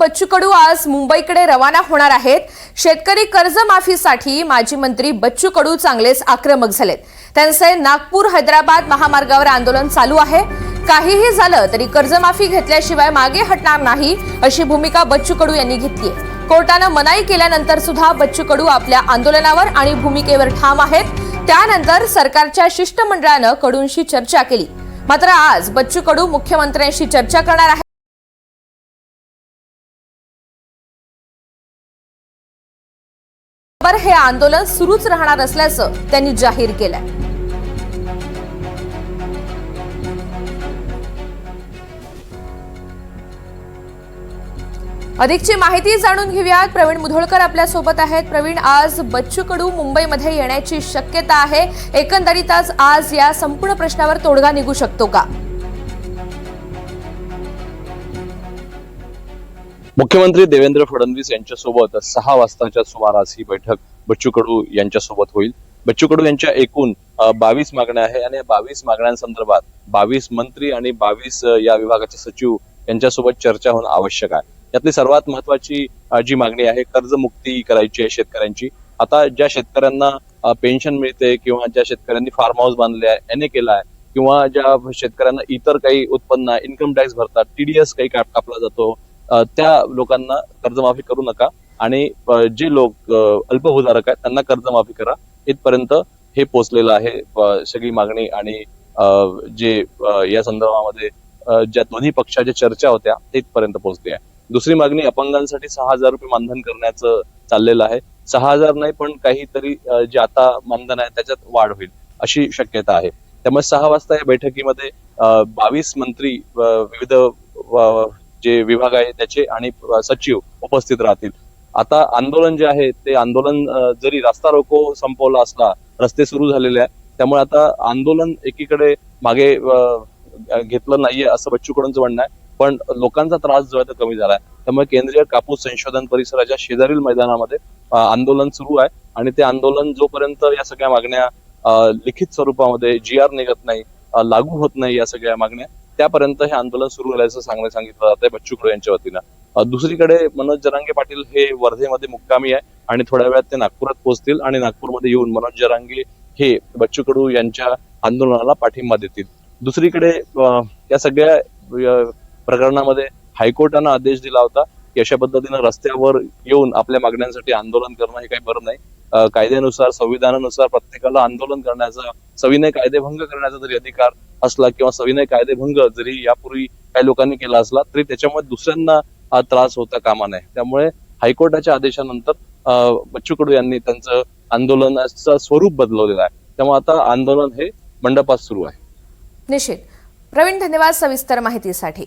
बच्चू कडू आज मुंबईकडे रवाना होणार आहेत. शेतकरी कर्जमाफीसाठी माजी मंत्री बच्चू कडू चांगलेच आक्रमक झालेत. त्यांचे नागपूर हैदराबाद महामार्गावर आंदोलन चालू आहे. काहीही झालं तरी कर्जमाफी घेतल्याशिवाय मागे हटणार नाही अशी भूमिका बच्चू कडू यांनी घेतली कोर्टानं मनाई केल्यानंतर सुद्धा बच्चू कडू आपल्या आंदोलनावर आणि भूमिकेवर ठाम आहेत. त्यानंतर सरकारच्या शिष्टमंडळानं कडूंशी चर्चा केली. मात्र आज बच्चू कडू मुख्यमंत्र्यांशी चर्चा करणार आहे हे आंदोलन सुरूच राहणार असल्याचं त्यांनी जाहीर केलंय. अधिकची माहिती जाणून घेऊयात. प्रवीण मुधोळकर आपल्यासोबत आहेत. प्रवीण आज बच्चू कडू मुंबईमध्ये येण्याची शक्यता आहे. एकंदरीतच आज या संपूर्ण प्रश्नावर तोडगा निघू शकतो का? मुख्यमंत्री देवेंद्र फडणवीस यांच्यासोबत सहा वाजताच्या सुमारास ही बैठक बच्चू कडू यांच्यासोबत होईल. बच्चू कडू यांच्या एकूण बावीस मागण्या आहे आणि या बावीस मागण्यांसंदर्भात बावीस मंत्री आणि बावीस या विभागाचे सचिव यांच्यासोबत चर्चा होणं आवश्यक आहे. यातली सर्वात महत्वाची जी मागणी आहे कर्जमुक्ती करायची आहे शेतकऱ्यांची. आता ज्या शेतकऱ्यांना पेन्शन मिळते किंवा ज्या शेतकऱ्यांनी फार्म हाऊस बांधले आहे एन ए केला आहे किंवा ज्या शेतकऱ्यांना इतर काही उत्पन्न इन्कम टॅक्स भरतात टीडीएस काही काप- कापला जातो त्या लोकांना कर्जमाफी करू नका आणि जे लोक अल्पभूधारक आहेत त्यांना कर्जमाफी करा. इथपर्यंत हे पोचलेलं आहे. सगळी मागणी आणि अ, जे या संदर्भामध्ये ज्या दोन्ही पक्षाच्या चर्चा होत्या ते इथपर्यंत पोहोचली आहे. दुसरी मागणी अपंगांसाठी सहा हजार रुपये मानधन करण्याचं चाललेलं आहे. सहा हजार नाही पण काहीतरी जे आता मानधन आहे त्याच्यात वाढ होईल अशी शक्यता आहे. त्यामुळे सहा वाजता या बैठकीमध्ये बावीस मंत्री विविध जे विभाग आहे त्याचे आणि सचिव उपस्थित राहतील. आता आंदोलन जे आहे ते आंदोलन जरी रास्ता रोको संपवला असला रस्ते सुरू झालेले आहे त्यामुळे आता आंदोलन एकीकडे मागे घेतलं नाहीये असं बच्चू कडूंचं म्हणणं आहे. पण लोकांचा त्रास जो आहे तो कमी झाला आहे त्यामुळे केंद्रीय कापूस संशोधन परिसराच्या शेजारील मैदानामध्ये आंदोलन सुरू आहे आणि ते आंदोलन जोपर्यंत या सगळ्या मागण्या लिखित स्वरूपामध्ये जी आर निघत नाही लागू होत नाही या सगळ्या मागण्या त्यापर्यंत हे आंदोलन सुरू झाल्याचं सांगणं सांगितलं जात आहे बच्चू कडू यांच्या वतीनं. दुसरीकडे मनोज जरांगे पाटील हे वर्धेमध्ये मुक्कामी आहे आणि थोड्या वेळात ते नागपुरात पोहोचतील आणि नागपूरमध्ये येऊन मनोज जरांगे हे बच्चू कडू यांच्या आंदोलनाला पाठिंबा देतील. दुसरीकडे या सगळ्या प्रकरणामध्ये हायकोर्टानं आदेश दिला होता की अशा पद्धतीनं रस्त्यावर येऊन आपल्या मागण्यांसाठी आंदोलन करणं हे काही बरं नाही. कायद्यानुसार संविधानानुसार प्रत्येकाला आंदोलन करण्याचा सविनय कायदेभंग करण्याचा जरी अधिकार असला किंवा सविनय कायदेभंग जरी यापूर्वी काही लोकांनी केला असला तरी त्याच्यामुळे दुसऱ्यांना हा त्रास होता कामा नये. त्यामुळे हायकोर्टाच्या आदेशानंतर बच्चू कडू यांनी त्यांचं आंदोलनाचं स्वरूप बदलवलेलं आहे. त्यामुळे आता आंदोलन हे मंडपात सुरू आहे. निश्चित. प्रवीण धन्यवाद सविस्तर माहितीसाठी.